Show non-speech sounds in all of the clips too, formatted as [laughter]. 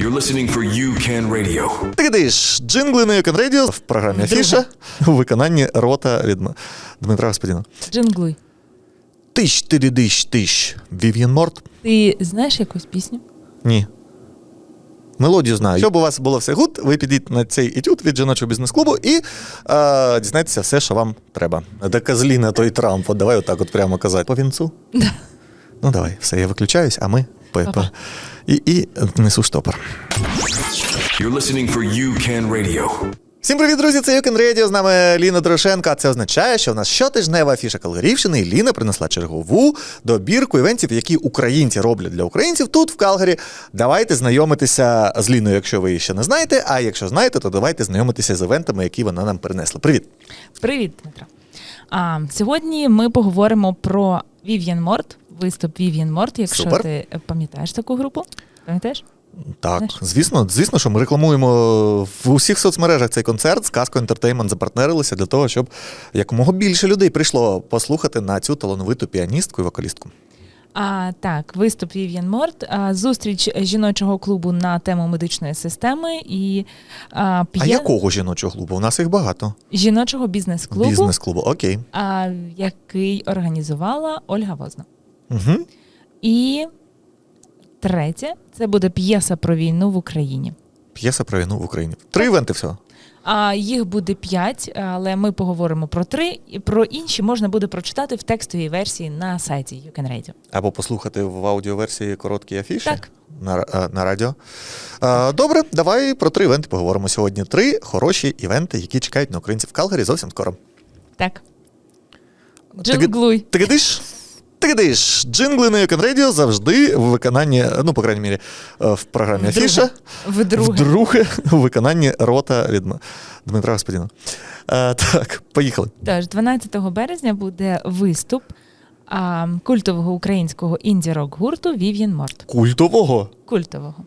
You're listening for You Can Radio. Тигдиш, джингли на Юкен Радіо в програмі Афіша у виконанні рота від Дмитра Господіна. Джинглуй. Тиш, тидидиш, тиш. Вів'єн Морт? Ти знаєш якусь пісню? Ні. Мелодію знаю. Щоб у вас було все гуд, ви підіть на цей етюд від жіночого бізнес-клубу і е, дізнайтеся все, що вам треба. Де козліна, той Трамп. От давай отак от прямо казати. По вінцу? Да. Ну давай, все, я виключаюсь, а ми по, і, і несу штопор. You're listening for You Can Radio. Всім привіт, друзі! Це Юкен Радіо. З нами Ліна Дорошенко. А це означає, що в нас щотижнева афіша Калгарівщини. І Ліна принесла чергову добірку івентів, які українці роблять для українців тут, в Калгарі. Давайте знайомитися з Ліною, якщо ви її ще не знаєте. А якщо знаєте, то давайте знайомитися з івентами, які вона нам принесла. Привіт! Привіт, Дмитро. А, сьогодні ми поговоримо про Вів'ян Морт, виступ Вів'ян Морт, якщо Супер. ти пам'ятаєш таку групу. Пам'ятаєш? Так, звісно, звісно, що ми рекламуємо в усіх соцмережах цей концерт. з Казко Ентертеймент запартнерилися для того, щоб якомога більше людей прийшло послухати на цю талановиту піаністку і вокалістку. А, так, виступ Вів'ян Морт, а, зустріч жіночого клубу на тему медичної системи і а, А якого жіночого клубу? У нас їх багато. жіночого бізнес-клубу, Бізнес-клубу, окей. а, який організувала Ольга Возна. Угу. І третє це буде п'єса про війну в Україні. П'єса про війну в Україні. Три івенти всього. А їх буде п'ять, але ми поговоримо про три. І про інші можна буде прочитати в текстовій версії на сайті You Can Radio. Або послухати в аудіоверсії короткі афіші Так. на, на радіо. А, добре, давай про три івенти поговоримо сьогодні. Три хороші івенти, які чекають на українців в Калгарі зовсім скоро. Так. Джинглуй. Тигидиш? Тигидиш. Джингли на Юкен Радіо завжди в виконанні, ну, по крайній мірі, е, в програмі Афіша. Вдруге. Вдруге у виконанні рота від Дмитра Господіна. Е, так, поїхали. Тож, 12 березня буде виступ а, культового українського інді-рок гурту Вів'ян Морт. Культового. Культового.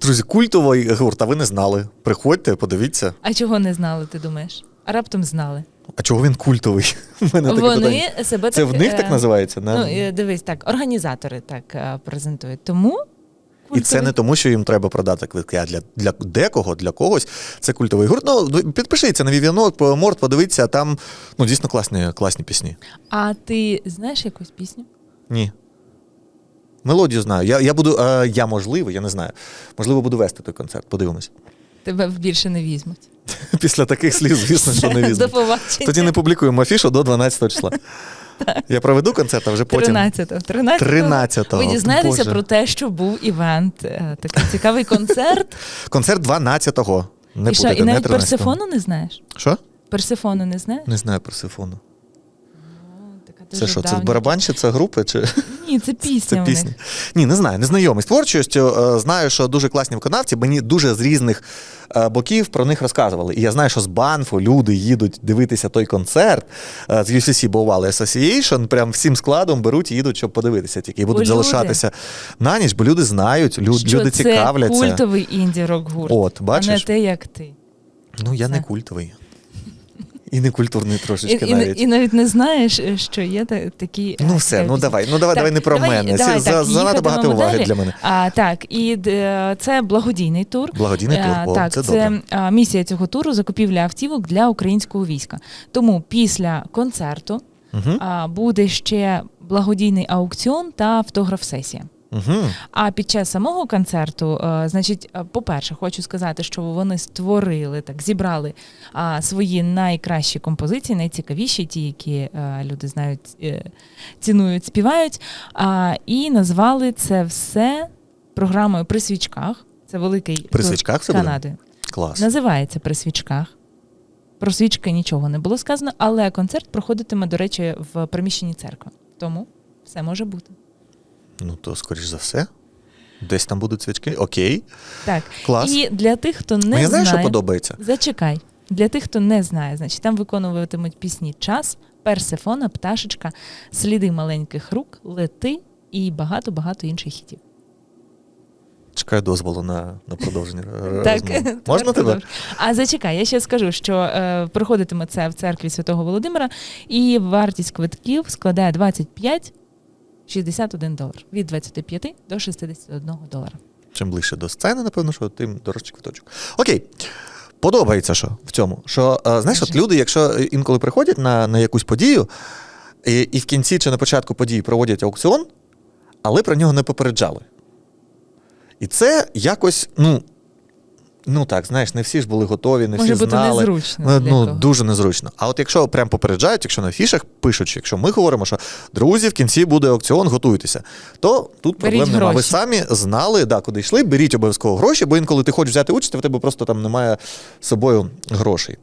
Друзі, культовий гурт, а ви не знали. Приходьте, подивіться. А чого не знали, ти думаєш? А раптом знали. А чого він культовий? [laughs] Мене таке питання. Себе Це так, в них е, так називається? На- Ну, дивись, так, організатори так е, презентують. Тому І це не тому, що їм треба продати квитки, а для, для декого, для когось це культовий гурт. Ну, підпишіться на Вівіано, по Морт, подивіться, там ну, дійсно класні, класні пісні. А ти знаєш якусь пісню? Ні. Мелодію знаю. Я, я буду, я можливо, я не знаю. Можливо, буду вести той концерт. Подивимось. Тебе більше не візьмуть. [laughs] Після таких слів, звісно, що не До побачення. Тоді не публікуємо афішу до 12 числа. [laughs] Я проведу концерт, а вже потім. 13-го. 13-го 13-го. Ви дізнаєтеся Боже. про те, що був івент, е, такий цікавий концерт. [laughs] Концерт 12-го. Не і що, путайте, і не навіть 13-го. Персифону не знаєш? Що? Персифону не знаєш? Не знаю Персифону. Це що, це барабанщиця групи? Чи Ні, це пісня. [laughs] це пісня? Ні, не знаю, не знайомий з творчістю. Е, Знаю, що дуже класні виконавці. Мені дуже з різних е, боків про них розказували. І я знаю, що з Банфу люди їдуть дивитися той концерт е, з UCC Bowal Association, прям всім складом беруть і їдуть, щоб подивитися тільки. І будуть Бо люди- залишатися на ніч, бо люди знають, лю- Що люди це цікавляться. культовий інді-рок гурт. От, А не те, як ти. Ну, я не культовий. І не культурний трошечки і, навіть. і навіть не знаєш, е, що є такі. Ну е, все, ну давай, ну давай, Так, давай не про давай- мене. давай за- занадто багато уваги далі. для мене. А, так, і е, це благодійний тур. Благодійний тур. Е, О, так, це це, добре. місія цього туру закупівля автівок для українського війська. Тому після концерту Угу. а, буде ще благодійний аукціон та автограф-сесія. Угу. А під час самого концерту, е, значить, е, по-перше, хочу сказати, що вони створили так, зібрали свої найкращі композиції, найцікавіші, ті, які е, люди знають, цінують, співають. І назвали це все програмою при свічках. Це великий При тур свічках буде? Канади. Клас. Називається при свічках. Про свічки нічого не було сказано, але концерт проходитиме, до речі, в приміщенні церкви. Тому все може бути. Ну то скоріш за все. Десь там будуть свічки. Окей. Так. Клас. І для тих, хто не Мені знаєш, що подобається? зачекай. Для тих, хто не знає, значить там виконуватимуть пісні час, персифона, пташечка, сліди маленьких рук, лети і багато-багато інших хітів. Чекаю дозволу на, на продовження [laughs] Так, розмови. Можна тебе? А зачекай, я ще скажу, що е, проходитиме це в церкві Святого Володимира, і вартість квитків складає 25 61 долар. Від 25 до 61 долара. Чим ближче до сцени, напевно, що тим дорожчий квиточок. Окей. Подобається, що в цьому. Що, е, знаєш, от люди, якщо інколи приходять на, на якусь подію, і, і в кінці чи на початку події проводять аукціон, але про нього не попереджали. І це якось, ну. Ну так, знаєш, не всі ж були готові, не Може всі бути знали. незручно Ну, для ну дуже незручно. А от якщо прям попереджають, якщо на фішах пишуть, якщо ми говоримо, що друзі, в кінці буде аукціон, готуйтеся, то тут Беріть проблем немає. Ви самі знали, да, куди йшли, беріть обов'язково гроші, бо інколи ти хочеш взяти участь, а в тебе просто там немає з собою грошей.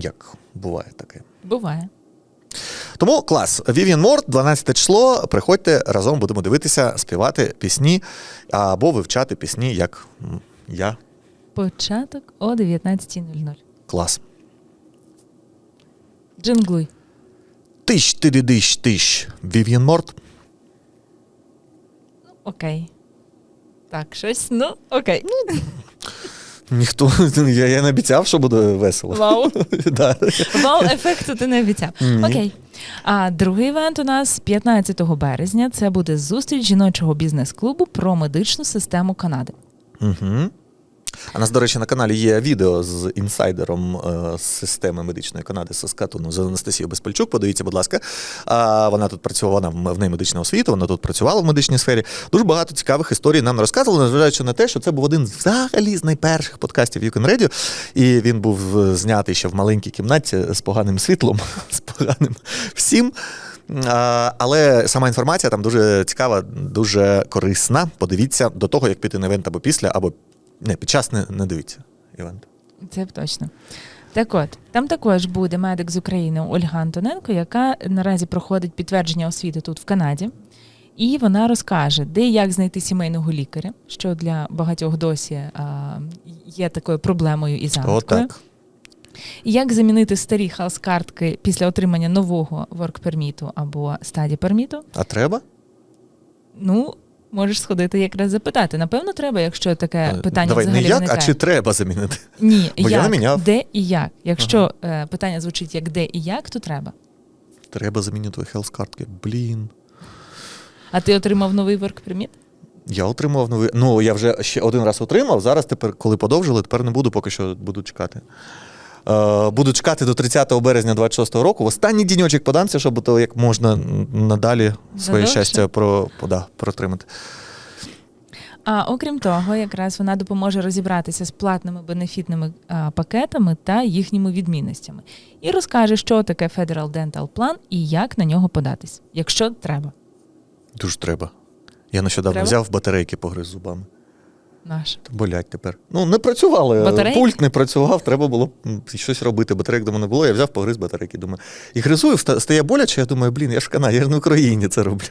Як буває таке. Буває. Тому клас. Vivian Морт, 12 число. Приходьте разом, будемо дивитися, співати пісні або вивчати пісні, як м, я. Початок о 19.00. Клас. Джинглуй. Тиш, тидидиш, тиш. Vivian Морт. Окей. Так, щось, ну, окей. Ніхто я, я не обіцяв, що буде весело. Вау. [laughs] Да. Вау, ефекту ти не обіцяв. Ні. Окей. А другий івент у нас 15 березня. Це буде зустріч жіночого бізнес-клубу про медичну систему Канади. Угу. А нас, до речі, на каналі є відео з інсайдером е, з системи медичної Канади Саскатуну з Анастасією Безпальчук. Подивіться, будь ласка. Вона тут працювала, в неї медична освіта, вона тут працювала в медичній сфері. Дуже багато цікавих історій нам розказували, незважаючи на те, що це був один з взагалі з найперших подкастів Can Radio. І він був е, знятий ще в маленькій кімнаті з поганим світлом, [laughs] з поганим всім. Але сама інформація там дуже цікава, дуже корисна. Подивіться до того, як піти на івент або після, або не, під час не, не дивіться івент. Це точно. Так от, там також буде медик з України Ольга Антоненко, яка наразі проходить підтвердження освіти тут в Канаді. І вона розкаже, де і як знайти сімейного лікаря, що для багатьох досі а, є такою проблемою і загадкою. Отак. І як замінити старі халс-картки після отримання нового ворк-перміту або стаді перміту. А треба? Ну, можеш сходити якраз запитати. Напевно, треба, якщо таке питання Е, Давай не як, виникає. а чи треба замінити? Ні, [laughs] Бо я як, не міняв. де і як. Якщо е, питання звучить як де і як, то треба. Треба замінити хелс картки. Блін. А ти отримав новий ворк-перміт? Я отримав новий. Ну, я вже ще один раз отримав. Зараз тепер, коли подовжили, тепер не буду, поки що буду чекати. Е, буду чекати до 30 березня 26 року. В останній діньочок подамся, щоб то як можна надалі своє щастя про, пода, протримати. А окрім того, якраз вона допоможе розібратися з платними бенефітними а, пакетами та їхніми відмінностями. І розкаже, що таке Federal Dental Plan і як на нього податись, якщо треба. Дуже треба. Я нещодавно Треба? взяв батарейки погриз зубами. Наш. Болять тепер. Ну, не працювали. Батарейки? Пульт не працював, треба було щось робити. Батарейок дома не було, я взяв погриз батарейки. Думаю. І гризую, стає боляче, я думаю, блін, я ж в Канаді, я ж на Україні це роблю.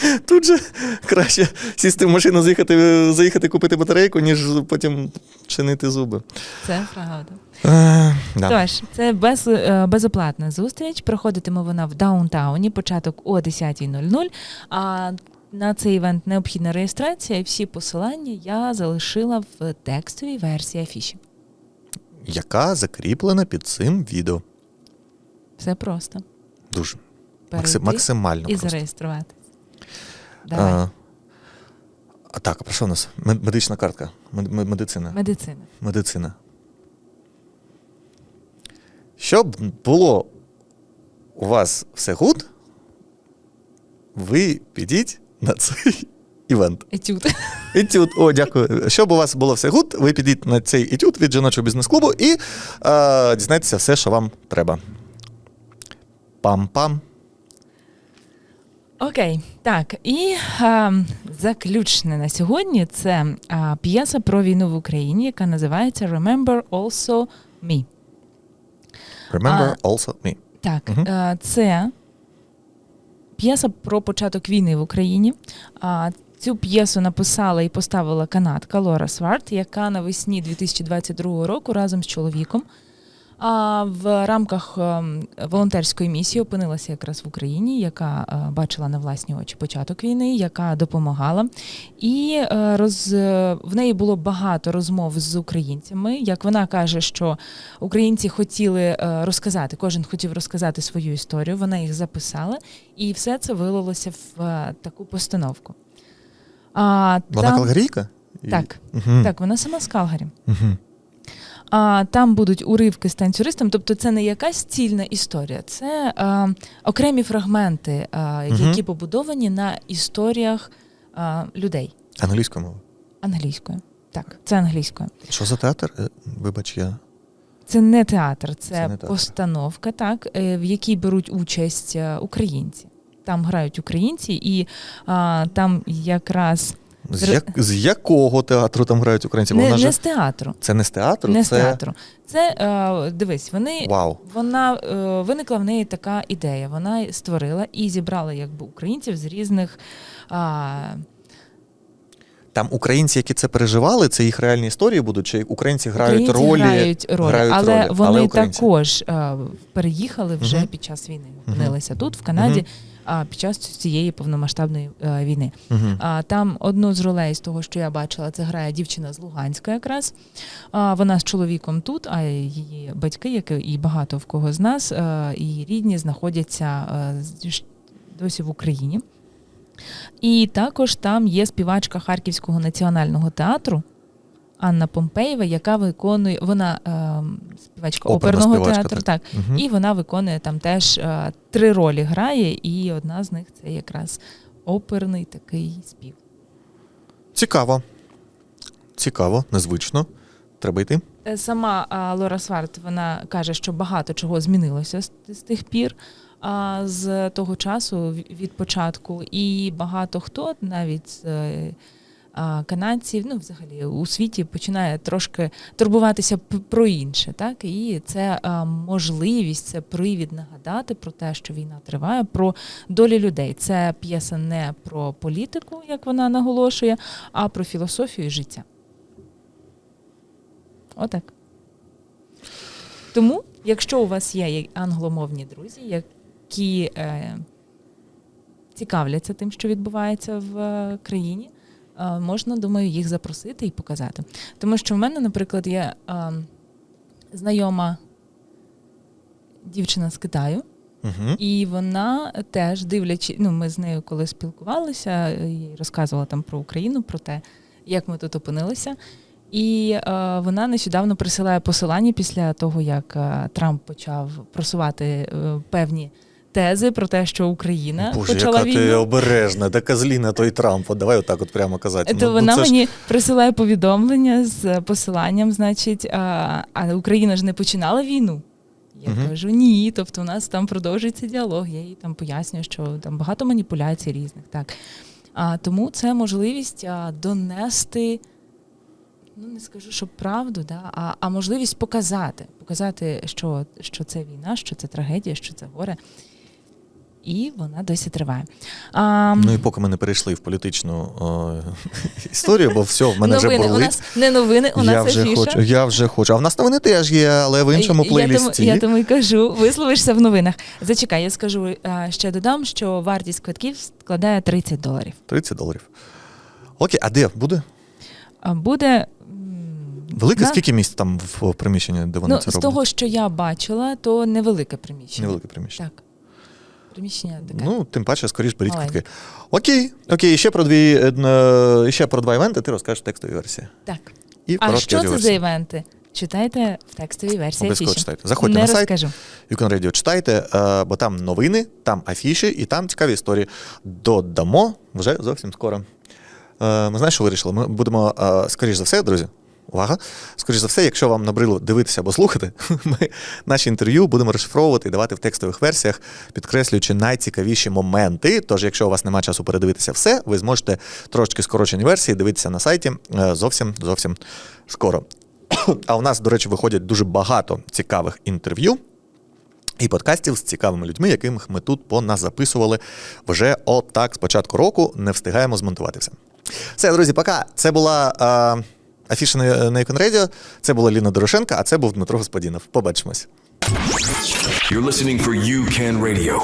[laughs] Тут же краще сісти в машину, заїхати, заїхати купити батарейку, ніж потім чинити зуби. Це правда. Е, да. Тож, це без, е, безоплатна зустріч. Проходитиме вона в даунтауні, початок о 10.00. На цей івент необхідна реєстрація, і всі посилання я залишила в текстовій версії афіші. Яка закріплена під цим відео. Все просто. Дуже. Максим, максимально і просто. зареєструватись. Давай. А, а так, а про що у нас? Мед- Медична картка. Мед- мед- Медицина. Медицина. Медицина. Щоб було у вас все гуд, ви підіть на цей [laughs] івент. Етюд. [laughs] Етюд. О, дякую. Щоб у вас було все гуд, ви підіть на цей етюд від жіночого бізнес-клубу і е, дізнайтеся все, що вам треба. Пам-пам. Окей, так. І а, заключне на сьогодні це а, п'єса про війну в Україні, яка називається Remember Also Me. Remember also me. Так, Мгм. е, це п'єса про початок війни в Україні. А, Цю п'єсу написала і поставила канадка Лора Сварт, яка навесні 2022 року разом з чоловіком а, в рамках ем, волонтерської місії опинилася якраз в Україні, яка е, бачила на власні очі початок війни, яка допомагала. І е, роз, в неї було багато розмов з українцями. Як вона каже, що українці хотіли е, розказати, кожен хотів розказати свою історію, вона їх записала, і все це вилилося в таку постановку. А, Вона там, калгарійка? Так, Мгм. так, вона сама з Калгарі. Мгм. А, там будуть уривки з танцюристом, тобто це не якась цільна історія, це а, окремі фрагменти, а, які побудовані на історіях а, людей Англійською мовою. англійською. Так, це англійською. Що за театр? Е, Вибач, я. Це не театр, це, Це не театр. постановка, так, е, в якій беруть участь е, українці. Там грають українці, і а, там якраз З, як, з якого театру там грають українці? Не, вона не же... з театру. Це не з театру? Не це... з театру. Це е, дивись, вони Вау. вона е, виникла в неї така ідея. Вона створила і зібрала якби українців з різних. А, Там українці, які це переживали, це їх реальні історії будуть, чи українці грають українці ролі? грають ролі, грають але ролі, вони українці. також е, переїхали вже Мгм. під час війни. Опинилися тут, в Канаді, Мгм. А під час цієї повномасштабної е, війни. А там одну з ролей з того, що я бачила, це грає дівчина з Луганська, якраз. А, вона з чоловіком тут, а її батьки, як і багато в кого з нас, е, і рідні знаходяться е, досі в Україні. І також там є співачка Харківського національного театру. Анна Помпеєва, яка виконує, вона е, співачка Оперна оперного співачка, театру, так. так. Мгм. І вона виконує там теж е, три ролі грає, і одна з них це якраз оперний такий спів. Цікаво. Цікаво, незвично. Треба йти. Е, Сама а, Лора Сварт вона каже, що багато чого змінилося з, з тих пір, а, з того часу від початку, і багато хто навіть з е, канадців, ну взагалі у світі починає трошки турбуватися про інше, так і це можливість, це привід нагадати про те, що війна триває, про долі людей. Це п'єса не про політику, як вона наголошує, а про філософію і життя. Отак. Тому, якщо у вас є англомовні друзі, які е, цікавляться тим, що відбувається в е, країні, можна, думаю, їх запросити і показати. Тому що в мене, наприклад, є е, знайома дівчина з Китаю, Угу. і вона теж дивлячи, ну ми з нею коли спілкувалися, і розказувала там про Україну, про те, як ми тут опинилися. І е, вона нещодавно присилає посилання після того, як е, Трамп почав просувати е, певні тези про те, що Україна Боже, почала яка ти обережна, така зліна той Трамп. От Давай отак от прямо казати. То Ну, ну, вона ж- мені присилає повідомлення з посиланням, значить, а, а Україна ж не починала війну. Я Мгм. кажу, ні. Тобто, у нас там продовжується діалог. Я їй там пояснюю, що там багато маніпуляцій різних. Так. А, тому це можливість а, донести, ну не скажу, що правду, да, а, а можливість показати, показати, що, що це війна, що це трагедія, що це горе. І вона досі триває. А, Ну і поки ми не перейшли в політичну о, [laughs] історію, бо все, в мене новини. вже У болить. нас не новини, у я нас вже афіша. хочу. Я вже хочу. А в нас новини теж є, але в іншому Я тому, плейлісті. я тому й кажу, висловишся в новинах. Зачекай, я скажу а, ще додам, що вартість квитків складає 30 доларів. 30 доларів. Окей, а де буде? А буде м, Велике на- скільки місць там в приміщенні, де вони ну, це з роблять? того, що я бачила, то невелике приміщення. Невелике приміщення. Так. Приміщення таке. Ну, тим паче, скоріш беріть Маленьке. квитки. Окей, окей, ще про дві е, ще про два івенти, ти розкажеш в текстовій версії. так. І А що це за івенти? Читайте в текстовій версії. Обов'язково афіші. читайте. Заходьте Не на сайт. розкажу. Юкон Radio читайте, е, бо там новини, там афіші і там цікаві історії. Додамо вже зовсім скоро. Е, Ми знаєш, що вирішили? Ми будемо, е, скоріш за все, друзі. Увага! Скоріш за все, якщо вам набрило дивитися або слухати, [laughs] ми наші інтерв'ю будемо розшифровувати і давати в текстових версіях, підкреслюючи найцікавіші моменти. Тож, якщо у вас немає часу передивитися все, ви зможете трошки скорочені версії дивитися на сайті е, зовсім зовсім скоро. [clears throat] А у нас, до речі, виходять дуже багато цікавих інтерв'ю і подкастів з цікавими людьми, яких ми тут поназаписували вже отак з початку року. Не встигаємо змонтувати все. Все, друзі, пока. Це була е, афіша на, Radio, це була Ліна Дорошенка, а це був Дмитро Господінов. Побачимось. You're listening for UCAN Radio.